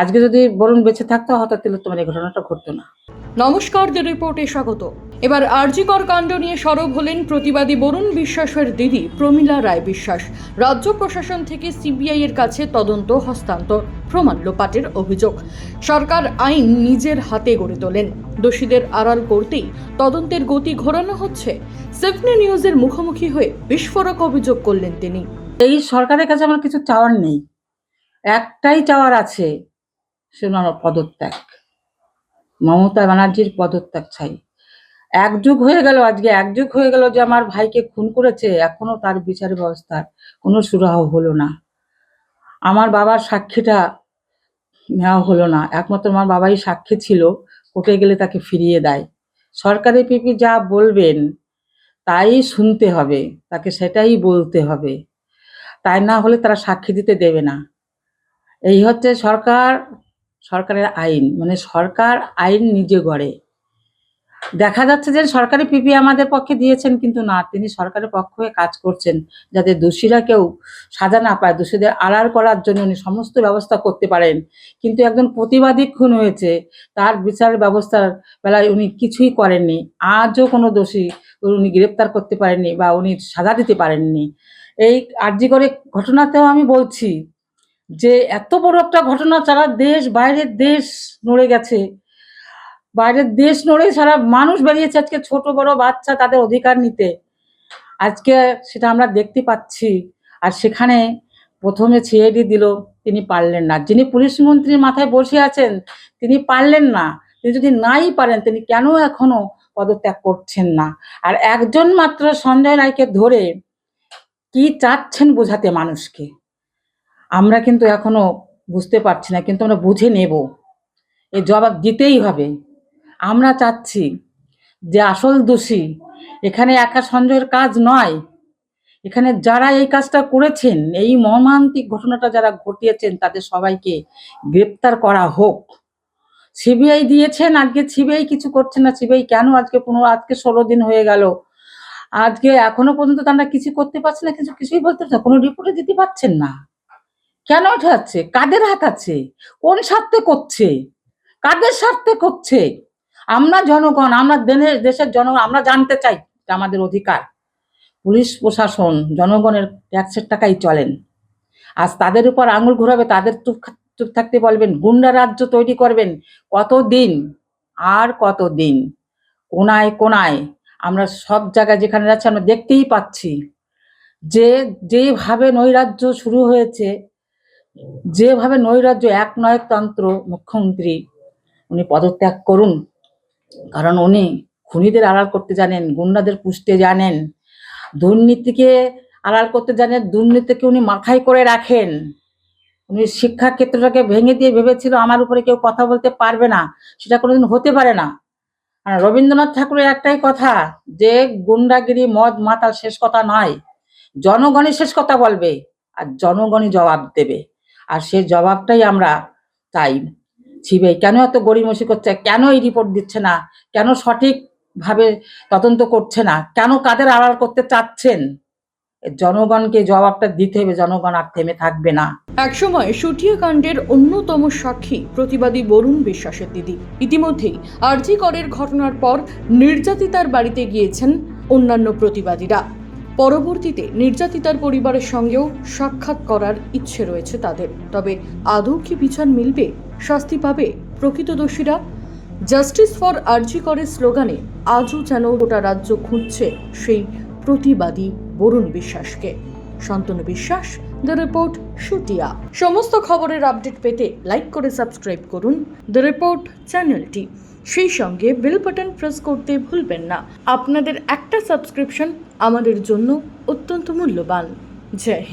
আজকে যদি বরুণ বেঁচে থাকতো হঠাৎ তাহলে তোমার এই ঘটনাটা ঘটতো না। নমস্কার দ্য রিপোর্টে স্বাগত। এবার আরজিকর কাণ্ড নিয়ে সরব হলেন প্রতিবাদী বরুণ বিশ্বাসের দিদি প্রমীলা রায় বিশ্বাস। রাজ্য প্রশাসন থেকে সিবিআই এর কাছে তদন্ত হস্তান্তর প্রমাণ লোপাটের অভিযোগ। সরকার আইন নিজের হাতে গড়ে তোলেন। দোষীদের আড়াল করতেই তদন্তের গতি ঘোরানো হচ্ছে। সেফনি নিউজের মুখোমুখি হয়ে বিস্ফোরক অভিযোগ করলেন তিনি। এই সরকারের কাছে আমার কিছু চাওয়ার নেই। একটাই চাওয়ার আছে সে হলো পদত্যাগ। মমতা ব্যানার্জির পদত্যাগ চাই। এক যুগ হয়ে গেল, আজকে এক যুগ হয়ে গেল যে আমার ভাইকে খুন করেছে, এখনও তার বিচার ব্যবস্থার কোনো সুরাহ হলো না। আমার বাবার সাক্ষীটা নেওয়া হলো না। একমাত্র আমার বাবাই সাক্ষী ছিল, কোর্টে গেলে তাকে ফিরিয়ে দেয়। সরকারি পিপি যা বলবেন, তাই শুনতে হবে, তাকে সেটাই বলতে হবে। তাই না হলে তারা সাক্ষী দিতে দেবে না। এই হচ্ছে সরকার সরকারের আইন মানে সরকার আইন নিজে গড়ে। দেখা যাচ্ছে যে সরকারি পিপি আমাদের পক্ষে দিয়েছেন, কিন্তু না, তিনি সরকারের পক্ষ হয়ে কাজ করছেন যাতে দোষীরা কেউ সাজা না পায়, দোষীদের আড়াল করার জন্য উনি সমস্ত ব্যবস্থা করতে পারেন। কিন্তু একজন প্রতিবাদী খুন হয়েছে, তার বিচার ব্যবস্থার বেলায় উনি কিছুই করেননি। আজও কোনো দোষী উনি গ্রেপ্তার করতে পারেননি বা উনি সাজা দিতে পারেননি। এই আর্জি করে ঘটনাতেও আমি বলছি যে এত বড় একটা ঘটনা সারা দেশ, বাইরের দেশ নড়ে গেছে। বাইরের দেশ নড়ে সারা মানুষ বেরিয়েছে আজকে ছোট, বড়, বাচ্চা তাদের অধিকার নিতে। আজকে সেটা আমরা দেখতে পাচ্ছি। আর সেখানে প্রথমে সিআইডি দিল, তিনি পারলেন না। যিনি পুলিশ মন্ত্রীর মাথায় বসে আছেন, তিনি পারলেন না। তিনি যদি নাই পারেন, তিনি কেন এখনও পদত্যাগ করছেন না? আর একজন মাত্র সঞ্জয় রায়কে ধরে কি চাচ্ছেন বোঝাতে মানুষকে? আমরা কিন্তু এখনও বুঝতে পারছি না, কিন্তু আমরা বুঝে নেব। এ জবাব দিতেই হবে। আমরা চাচ্ছি যে আসল দোষী এখানে একা সঞ্জয়ের কাজ নয়। এখানে যারা এই কাজটা করেছেন, এই মর্মান্তিক ঘটনাটা যারা ঘটিয়েছেন, তাদের সবাইকে গ্রেপ্তার করা হোক। সিবিআই দিয়েছেন, আজকে সিবিআই কিছু করছে না, সিবিআই কেন আজকে পনেরো, আজকে ষোলো দিন হয়ে গেল? আজকে এখনও পর্যন্ত তারা কিছু করতে পারছে না, কিছু, কিছুই বলতে পারছে না, কোনো রিপোর্টে দিতে পারছেন না। কেন হচ্ছে কাদের হাত আছে? কোন স্বার্থে করছে? কাদের স্বার্থে করছে? আমরা জনগণ, আমরা দেশের জনগণ, আমরা জানতে চাই আমাদের অধিকার। পুলিশ প্রশাসন, জনগণের ট্যাক্সের টাকাই চলেন। আজ তাদের উপর আঙুল ঘোরাবে, তাদের চুপ চুপ থাকতে বলবেন, গুন্ডা রাজ্য তৈরি করবেন। কতদিন? আর কতদিন? কোনায় কোনায় আমরা সব জায়গায় যেখানে যাচ্ছি, আমরা দেখতেই পাচ্ছি যে যেভাবে নৈরাজ্য শুরু হয়েছে যেভাবে নৈরাজ্য, এক নয়তন্ত্র মুখ্যমন্ত্রী উনি পদত্যাগ করুন, কারণ উনি খুনিদের আড়াল করতে জানেন, গুন্ডাদের পুষতে জানেন, দুর্নীতিকে আড়াল করতে জানেন, দুর্নীতিকে উনি মাথায় করে রাখেন। উনি শিক্ষা ক্ষেত্রটাকে ভেঙে দিয়ে ভেবেছিল আমার উপরে কেউ কথা বলতে পারবে না, সেটা কোনোদিন হতে পারে না। রবীন্দ্রনাথ ঠাকুরের একটাই কথা, যে গুন্ডাগিরি, মদ, মাতাল শেষ কথা নয়, জনগণই শেষ কথা বলবে, আর জনগণই জবাব দেবে। আর সে জবাবটাই আমরা চাই ছিবে। কেন এত গড়িমসি করছে? কেন এই রিপোর্ট দিচ্ছে না? কেন সঠিকভাবে তদন্ত করছে না? কেন কাদের আড়াল করতে চাচ্ছেন? জনগণকে জবাবটা দিতে হবে, জনগণ আর থেমে থাকবে না। একসময় সুটিয়া কাণ্ডের অন্যতম সাক্ষী প্রতিবাদী বরুণ বিশ্বাসের দিদি। ইতিমধ্যেই আরজি করের ঘটনার পর নির্যাতিতার বাড়িতে গিয়েছেন অন্যান্য প্রতিবাদীরা। পরবর্তীতে নির্যাতিতার পরিবারের সঙ্গেও সাক্ষাৎ করার ইচ্ছে রয়েছে তাদের। তবে আদৌ কি বিচার মিলবে? শাস্তি পাবে প্রকৃত দোষীরা? জাস্টিস ফর আর্জি করের স্লোগানে, আজও যেন গোটা রাজ্য খুঁজছে সেই প্রতিবাদী বরুণ বিশ্বাসকে। শান্তনু বিশ্বাস, দ্য রিপোর্ট শুটিয়া সমস্ত খবরের আপডেট পেতে লাইক করে সাবস্ক্রাইব করুন। দ্য রিপোর্ট, চ্যানেলটি। সেই সঙ্গে বেল বাটন প্রেস করতে ভুলবেন না। আপনাদের একটা সাবস্ক্রিপশন আমাদের জন্য অত্যন্ত মূল্যবান। জয় হিন্দ।